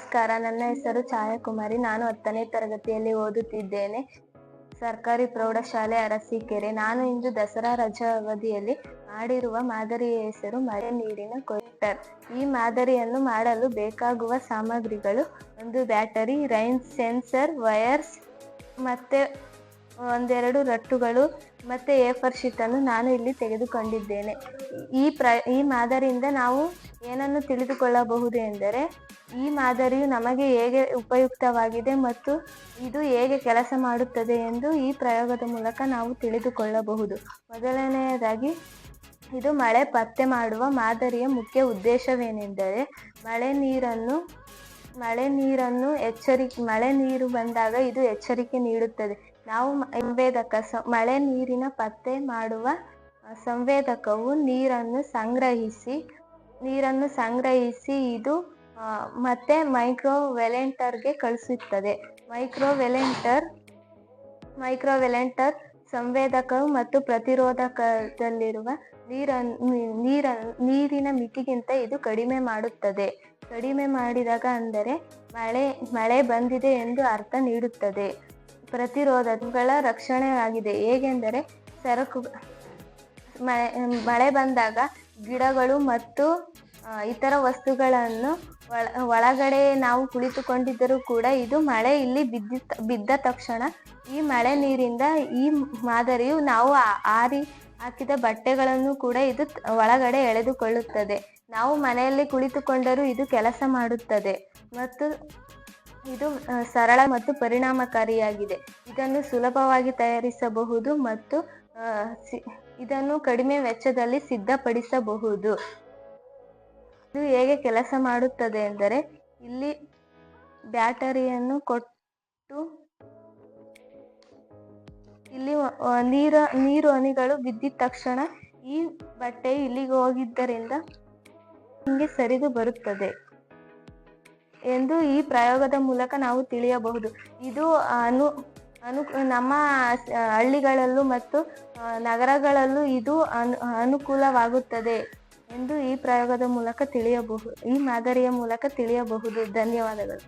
ನಮಸ್ಕಾರ. ನನ್ನ ಹೆಸರು ಛಾಯಾಕುಮಾರಿ. ನಾನು ಹತ್ತನೇ ತರಗತಿಯಲ್ಲಿ ಓದುತ್ತಿದ್ದೇನೆ. ಸರ್ಕಾರಿ ಪ್ರೌಢಶಾಲೆ ಅರಸೀಕೆರೆ. ನಾನು ಇಂದು ದಸರಾ ರಜಾ ಅವಧಿಯಲ್ಲಿ ಮಾಡಿರುವ ಮಾದರಿಯ ಹೆಸರು ಮಳೆ ನೀರಿನ ಕೊಟ್ಟರ್ ಈ ಮಾದರಿಯನ್ನು ಮಾಡಲು ಬೇಕಾಗುವ ಸಾಮಗ್ರಿಗಳು ಒಂದು ಬ್ಯಾಟರಿ, ರೈನ್ ಸೆನ್ಸರ್ ವಯರ್ಸ್ ಮತ್ತೆ ಒಂದೆರಡು ರಟ್ಟುಗಳು ಮತ್ತೆ ಏಫರ್ ಅನ್ನು ನಾನು ಇಲ್ಲಿ ತೆಗೆದುಕೊಂಡಿದ್ದೇನೆ. ಈ ಪ್ರ, ಈ ಮಾದರಿಯಿಂದ ನಾವು ಏನನ್ನು ತಿಳಿದುಕೊಳ್ಳಬಹುದು ಎಂದರೆ ಈ ಮಾದರಿಯು ನಮಗೆ ಹೇಗೆ ಉಪಯುಕ್ತವಾಗಿದೆ ಮತ್ತು ಇದು ಹೇಗೆ ಕೆಲಸ ಮಾಡುತ್ತದೆ ಎಂದು ಈ ಪ್ರಯೋಗದ ಮೂಲಕ ನಾವು ತಿಳಿದುಕೊಳ್ಳಬಹುದು. ಮೊದಲನೆಯದಾಗಿ, ಇದು ಮಳೆ ಪತ್ತೆ ಮಾಡುವ ಮಾದರಿಯ ಮುಖ್ಯ ಉದ್ದೇಶವೇನೆಂದರೆ ಮಳೆ ನೀರನ್ನು ಮಳೆ ನೀರನ್ನು ಎಚ್ಚರಿಕೆ, ಮಳೆ ನೀರು ಬಂದಾಗ ಇದು ಎಚ್ಚರಿಕೆ ನೀಡುತ್ತದೆ. ನಾವು ಸಂವೇದಕ ಮಳೆ ನೀರಿನ ಪತ್ತೆ ಮಾಡುವ ಸಂವೇದಕವು ನೀರನ್ನು ಸಂಗ್ರಹಿಸಿ ನೀರನ್ನು ಸಂಗ್ರಹಿಸಿ ಇದು ಮತ್ತೆ ಮೈಕ್ರೋ ವೆಲೆಂಟರ್ಗೆ ಕಳಿಸುತ್ತದೆ. ಮೈಕ್ರೋ ವೆಲೆಂಟರ್ ಮೈಕ್ರೋ ವೆಲೆಂಟರ್ ಸಂವೇದಕವು ಮತ್ತು ಪ್ರತಿರೋಧಕದಲ್ಲಿರುವ ನೀರನ್ನು, ನೀರ, ನೀರಿನ ಮಿತಿಗಿಂತ ಇದು ಕಡಿಮೆ ಮಾಡುತ್ತದೆ. ಕಡಿಮೆ ಮಾಡಿದಾಗ ಅಂದರೆ ಮಳೆ ಮಳೆ ಬಂದಿದೆ ಎಂದು ಅರ್ಥ ನೀಡುತ್ತದೆ. ಪ್ರತಿರೋಧಗಳ ರಕ್ಷಣೆಯಾಗಿದೆ. ಹೇಗೆಂದರೆ ಸರಕು ಮಳೆ ಬಂದಾಗ ಗಿಡಗಳು ಮತ್ತು ಇತರ ವಸ್ತುಗಳನ್ನು ಒಳ, ಒಳಗಡೆ ನಾವು ಕುಳಿತುಕೊಂಡಿದ್ದರೂ ಕೂಡ ಇದು ಮಳೆ ಇಲ್ಲಿ ಬಿದ್ದ ಬಿದ್ದ ತಕ್ಷಣ ಈ ಮಳೆ ನೀರಿಂದ ಈ ಮಾದರಿಯು ನಾವು ಆರಿ ಹಾಕಿದ ಬಟ್ಟೆಗಳನ್ನು ಕೂಡ ಇದು ಒಳಗಡೆ ಎಳೆದುಕೊಳ್ಳುತ್ತದೆ. ನಾವು ಮನೆಯಲ್ಲಿ ಕುಳಿತುಕೊಂಡರೂ ಇದು ಕೆಲಸ ಮಾಡುತ್ತದೆ ಮತ್ತು ಇದು ಸರಳ ಮತ್ತು ಪರಿಣಾಮಕಾರಿಯಾಗಿದೆ. ಇದನ್ನು ಸುಲಭವಾಗಿ ತಯಾರಿಸಬಹುದು ಮತ್ತು ಇದನ್ನು ಕಡಿಮೆ ವೆಚ್ಚದಲ್ಲಿ ಸಿದ್ಧಪಡಿಸಬಹುದು. ಇದು ಹೇಗೆ ಕೆಲಸ ಮಾಡುತ್ತದೆ ಎಂದರೆ, ಇಲ್ಲಿ ಬ್ಯಾಟರಿಯನ್ನು ಕೊಟ್ಟು, ಇಲ್ಲಿ ನೀರ, ನೀರು ಹನಿಗಳು ಬಿದ್ದಿದ ತಕ್ಷಣ ಈ ಬಟ್ಟೆ ಇಲ್ಲಿಗೆ ಹೋಗಿದ್ದರಿಂದ ಹಿಂಗೆ ಸರಿದು ಬರುತ್ತದೆ ಎಂದು ಈ ಪ್ರಯೋಗದ ಮೂಲಕ ನಾವು ತಿಳಿಯಬಹುದು. ಇದು ಅನು ಅನು, ನಮ್ಮ ಹಳ್ಳಿಗಳಲ್ಲೂ ಮತ್ತು ನಗರಗಳಲ್ಲೂ ಇದು ಅನು, ಅನುಕೂಲವಾಗುತ್ತದೆ ಎಂದು ಈ ಪ್ರಯೋಗದ ಮೂಲಕ ತಿಳಿಯಬಹುದು, ಈ ಮಾದರಿಯ ಮೂಲಕ ತಿಳಿಯಬಹುದು. ಧನ್ಯವಾದಗಳು.